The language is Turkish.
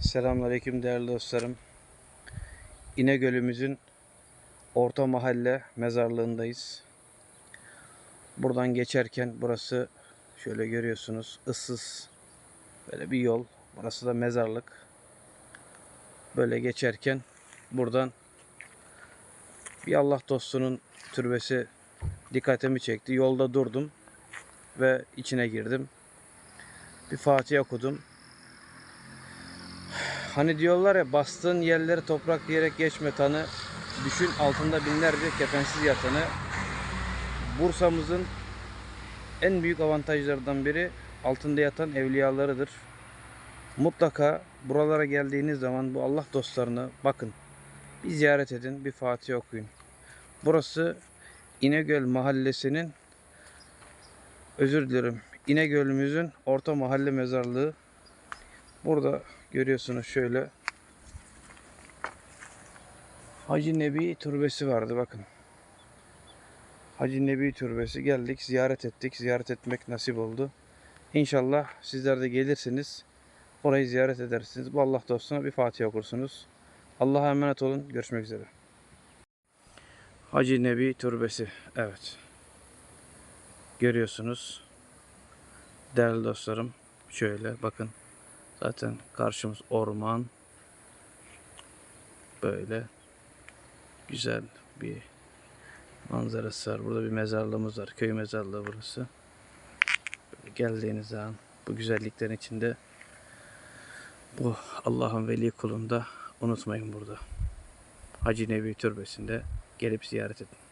Selamünaleyküm değerli dostlarım. İnegöl'ümüzün orta mahalle mezarlığındayız. Buradan geçerken burası şöyle görüyorsunuz ıssız böyle bir yol. Burası da mezarlık. Böyle geçerken buradan bir Allah dostunun türbesi dikkatimi çekti. Yolda durdum ve içine girdim. Bir Fatiha okudum. Hani diyorlar ya bastığın yerleri toprak diyerek geçme tanı. Düşün altında binlerce kefensiz yatanı. Bursa'mızın en büyük avantajlarından biri altında yatan evliyalarıdır. Mutlaka buralara geldiğiniz zaman bu Allah dostlarını bakın. Bir ziyaret edin, bir Fatiha okuyun. Burası İnegöl mahallesinin özür dilerim. İnegöl'ümüzün orta mahalle mezarlığı. Burada görüyorsunuz şöyle Hacı Nebi türbesi vardı bakın. Hacı Nebi türbesi geldik, ziyaret ettik. Ziyaret etmek nasip oldu. İnşallah sizler de gelirsiniz. Orayı ziyaret edersiniz. Bu Allah dostuna bir Fatiha okursunuz. Allah'a emanet olun. Görüşmek üzere. Hacı Nebi türbesi. Evet. Görüyorsunuz. Değerli dostlarım. Şöyle bakın. Zaten karşımız orman. Böyle güzel bir manzarası var. Burada bir mezarlığımız var. Köy mezarlığı burası. Böyle geldiğiniz zaman bu güzelliklerin içinde bu Allah'ın veli kulunda unutmayın burada. Hacı Nebi Türbesi'nde gelip ziyaret edin.